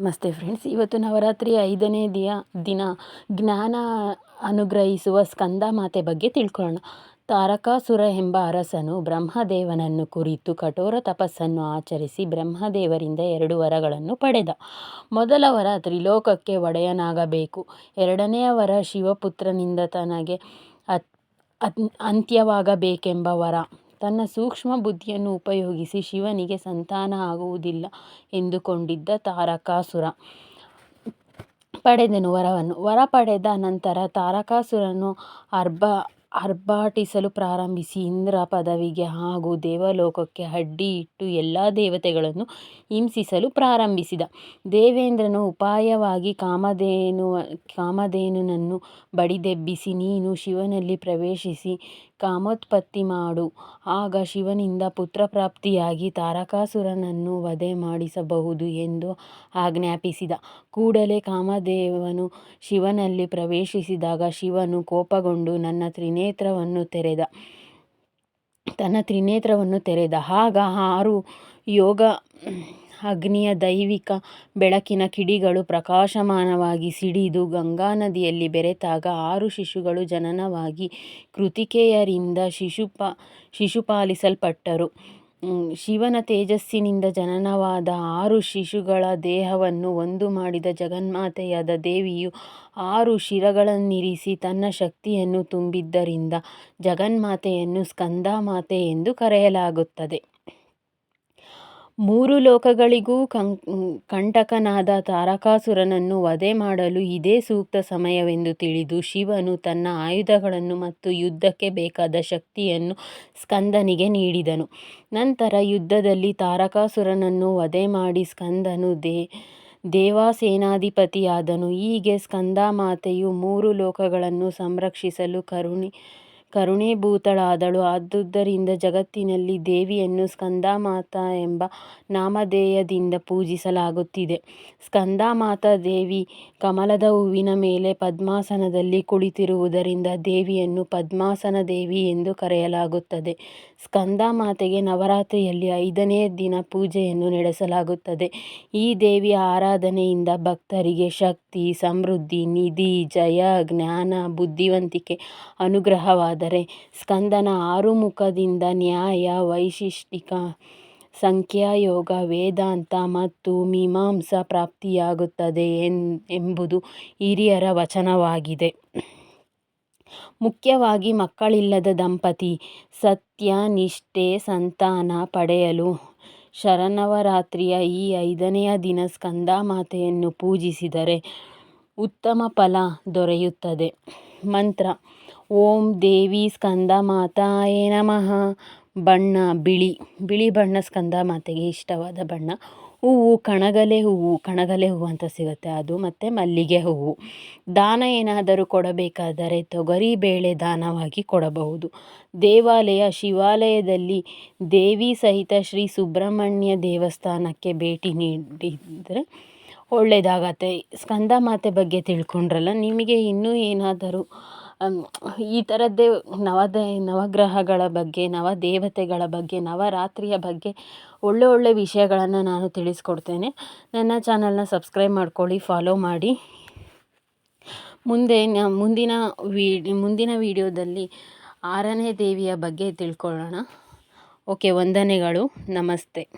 ನಮಸ್ತೆ ಫ್ರೆಂಡ್ಸ್ ಇವತ್ತು ನವರಾತ್ರಿ ಐದನೇ ದಿಯ, ದಿನ ಜ್ಞಾನ ಅನುಗ್ರಹಿಸುವ ಸ್ಕಂದ ಮಾತೆ ಬಗ್ಗೆ ತಿಳ್ಕೊಳ್ಳೋಣ. ತಾರಕಾಸುರ ಎಂಬ ಅರಸನು ಬ್ರಹ್ಮದೇವನನ್ನು ಕುರಿತು ಕಠೋರ ತಪಸ್ಸನ್ನು ಆಚರಿಸಿ ಬ್ರಹ್ಮದೇವರಿಂದ ಎರಡು ವರಗಳನ್ನು ಪಡೆದ. ಮೊದಲ ವರ ತ್ರಿಲೋಕಕ್ಕೆ ಒಡೆಯನಾಗಬೇಕು. ಎರಡನೆಯ ವರ ಶಿವಪುತ್ರನಿಂದ ತನಗೆ ಅತ್, ಅಂತ್ಯವಾಗಬೇಕೆಂಬ ವರ. ತನ್ನ ಸೂಕ್ಷ್ಮ ಬುದ್ಧಿಯನ್ನು ಉಪಯೋಗಿಸಿ ಶಿವನಿಗೆ ಸಂತಾನ ಆಗುವುದಿಲ್ಲ ಎಂದುಕೊಂಡಿದ್ದ ತಾರಕಾಸುರ. ಪಡೆದನು ವರವನ್ನು. ವರ ಪಡೆದ ನಂತರ ತಾರಕಾಸುರನು ಅರ್ಬ ಅರ್ಭಟಿಸಲು ಪ್ರಾರಂಭಿಸಿ. ಇಂದ್ರ ಪದವಿಗೆ ಹಾಗೂ ದೇವಲೋಕಕ್ಕೆ ಅಡ್ಡಿ ಇಟ್ಟು ಎಲ್ಲ ದೇವತೆಗಳನ್ನು ಹಿಂಸಿಸಲು ಪ್ರಾರಂಭಿಸಿದ. ದೇವೇಂದ್ರನು ಉಪಾಯವಾಗಿ ಕಾಮಧೇನು, ಕಾಮಧೇನುನನ್ನು ಬಡಿದೆಬ್ಬಿಸಿ, ನೀನು ಶಿವನಲ್ಲಿ ಪ್ರವೇಶಿಸಿ ಕಾಮೋತ್ಪತ್ತಿ ಮಾಡು. ಆಗ ಶಿವನಿಂದ ಪುತ್ರಪ್ರಾಪ್ತಿಯಾಗಿ ತಾರಕಾಸುರನನ್ನು ವಧೆ ಮಾಡಿಸಬಹುದು ಎಂದು ಆಜ್ಞಾಪಿಸಿದ. ಕೂಡಲೇ ಕಾಮದೇವನು ಶಿವನಲ್ಲಿ ಪ್ರವೇಶಿಸಿದಾಗ ಶಿವನು ಕೋಪಗೊಂಡು, ನನ್ನ ತ್ರಿನೇತ್ರವನ್ನು ತೆರೆದ. ತನ್ನ ತ್ರಿನೇತ್ರವನ್ನು ತೆರೆದ. ಆಗ ಆರು ಯೋಗ, ಅಗ್ನಿಯ ದೈವಿಕ ಬೆಳಕಿನ ಕಿಡಿಗಳು ಪ್ರಕಾಶಮಾನವಾಗಿ ಸಿಡಿದು ಗಂಗಾ ನದಿಯಲ್ಲಿ ಬೆರೆತಾಗ ಆರು ಶಿಶುಗಳು ಜನನವಾಗಿ ಕೃತಿಕೆಯರಿಂದ ಶಿಶುಪ, ಶಿಶುಪಾಲಿಸಲ್ಪಟ್ಟರು. ಶಿವನ ತೇಜಸ್ಸಿನಿಂದ ಜನನವಾದ ಆರು ಶಿಶುಗಳ ದೇಹವನ್ನು ಒಂದು ಮಾಡಿದ ಜಗನ್ಮಾತೆಯಾದ ದೇವಿಯು ಆರು ಶಿರಗಳನ್ನಿರಿಸಿ ತನ್ನ ಶಕ್ತಿಯನ್ನು ತುಂಬಿದ್ದರಿಂದ ಜಗನ್ಮಾತೆಯನ್ನು ಸ್ಕಂದಮಾತೆ ಎಂದು ಕರೆಯಲಾಗುತ್ತದೆ. ಮೂರು ಲೋಕಗಳಿಗೂ ಕಂಟಕನಾದ ತಾರಕಾಸುರನನ್ನು ವಧೆ ಮಾಡಲು ಇದೇ ಸೂಕ್ತ ಸಮಯವೆಂದು ತಿಳಿದು ಶಿವನು ತನ್ನ ಆಯುಧಗಳನ್ನು ಮತ್ತು ಯುದ್ಧಕ್ಕೆ ಬೇಕಾದ ಶಕ್ತಿಯನ್ನು ಸ್ಕಂದನಿಗೆ ನೀಡಿದನು. ನಂತರ ಯುದ್ಧದಲ್ಲಿ ತಾರಕಾಸುರನನ್ನು ವಧೆ ಮಾಡಿ ಸ್ಕಂದನು ದೇ, ದೇವಸೇನಾಧಿಪತಿಯಾದನು. ಹೀಗೆ ಸ್ಕಂದಮಾತೆಯು ಮೂರು ಲೋಕಗಳನ್ನು ಸಂರಕ್ಷಿಸಲು ಕರುಣಿ ಕರುಣೀಭೂತಳಾದಳು. ಆದುದರಿಂದ ಜಗತ್ತಿನಲ್ಲಿ ದೇವಿಯನ್ನು ಸ್ಕಂದಮಾತಾ ಎಂಬ ನಾಮಧೇಯದಿಂದ ಪೂಜಿಸಲಾಗುತ್ತಿದೆ. ಸ್ಕಂದಮಾತಾ ದೇವಿ ಕಮಲದ ಹೂವಿನ ಮೇಲೆ ಪದ್ಮಾಸನದಲ್ಲಿ ಕುಳಿತಿರುವುದರಿಂದ ದೇವಿಯನ್ನು ಪದ್ಮಾಸನ ದೇವಿ ಎಂದು ಕರೆಯಲಾಗುತ್ತದೆ. ಸ್ಕಂದಮಾತೆಗೆ ನವರಾತ್ರಿಯಲ್ಲಿ ಐದನೇ ದಿನ ಪೂಜೆಯನ್ನು ನಡೆಸಲಾಗುತ್ತದೆ. ಈ ದೇವಿಯ ಆರಾಧನೆಯಿಂದ ಭಕ್ತರಿಗೆ ಶಕ್ತಿ, ಸಮೃದ್ಧಿ, ನಿಧಿ, ಜಯ, ಜ್ಞಾನ, ಬುದ್ಧಿವಂತಿಕೆ ಅನುಗ್ರಹವಾದರೆ ಸ್ಕಂದನ ಆರುಮುಖದಿಂದ ನ್ಯಾಯ ವೈಶಿಷ್ಟಿಕ ಸಂಖ್ಯಾಯೋಗ, ವೇದಾಂತ ಮತ್ತು ಮೀಮಾಂಸಾ ಪ್ರಾಪ್ತಿಯಾಗುತ್ತದೆ ಎಂಬುದು ಹಿರಿಯರ ವಚನವಾಗಿದೆ. ಮುಖ್ಯವಾಗಿ ಮಕ್ಕಳಿಲ್ಲದ ದಂಪತಿ, ಸತ್ಯ, ನಿಷ್ಠೆ, ಸಂತಾನ ಪಡೆಯಲು ಶರನವರಾತ್ರಿಯ ಈ ಐದನೆಯ ದಿನ ಸ್ಕಂದಮಾತೆಯನ್ನು ಪೂಜಿಸಿದರೆ ಉತ್ತಮ ಫಲ ದೊರೆಯುತ್ತದೆ. ಮಂತ್ರ ಓಂ ದೇವಿ ಸ್ಕಂದ ಮಾತಾಯೇ ನಮಃ. ಬಣ್ಣ, ಬಿಳಿ. ಬಿಳಿ ಬಣ್ಣ ಸ್ಕಂದ ಮಾತೆಗೆ ಇಷ್ಟವಾದ ಬಣ್ಣ. ಹೂವು ಕಣಗಲೆ ಹೂವು. ಕಣಗಲೆ ಹೂವು ಅಂತ ಸಿಗುತ್ತೆ ಅದು. ಮತ್ತು ಮಲ್ಲಿಗೆ ಹೂವು. ದಾನ ಏನಾದರೂ ಕೊಡಬೇಕಾದರೆ ತೊಗರಿ ಬೇಳೆ ದಾನವಾಗಿ ಕೊಡಬಹುದು. ದೇವಾಲಯ, ಶಿವಾಲಯದಲ್ಲಿ ದೇವಿ ಸಹಿತ ಶ್ರೀ ಸುಬ್ರಹ್ಮಣ್ಯ ದೇವಸ್ಥಾನಕ್ಕೆ ಭೇಟಿ ನೀಡಿದರೆ ಒಳ್ಳೆಯದಾಗತ್ತೆ. ಸ್ಕಂದ ಮಾತೆ ಬಗ್ಗೆ ತಿಳ್ಕೊಂಡ್ರಲ್ಲ, ನಿಮಗೆ ಇನ್ನೂ ಏನಾದರೂ ಈ ಥರದ್ದೇ ನವದೇ, ನವಗ್ರಹಗಳ ಬಗ್ಗೆ, ನವದೇವತೆಗಳ ಬಗ್ಗೆ, ನವರಾತ್ರಿಯ ಬಗ್ಗೆ ಒಳ್ಳೆ ಒಳ್ಳೆ ವಿಷಯಗಳನ್ನು ನಾನು ತಿಳಿಸ್ಕೊಡ್ತೇನೆ. ನನ್ನ ಚಾನಲ್ನ ಸಬ್ಸ್ಕ್ರೈಬ್ ಮಾಡ್ಕೊಳ್ಳಿ, ಫಾಲೋ ಮಾಡಿ. ಮುಂದೆ ಮುಂದಿನ ವೀಡಿ, ಮುಂದಿನ ವೀಡಿಯೋದಲ್ಲಿ ಆರನೇ ದೇವಿಯ ಬಗ್ಗೆ ತಿಳ್ಕೊಳ್ಳೋಣ. ಓಕೆ, ವಂದನೆಗಳು. ನಮಸ್ತೆ.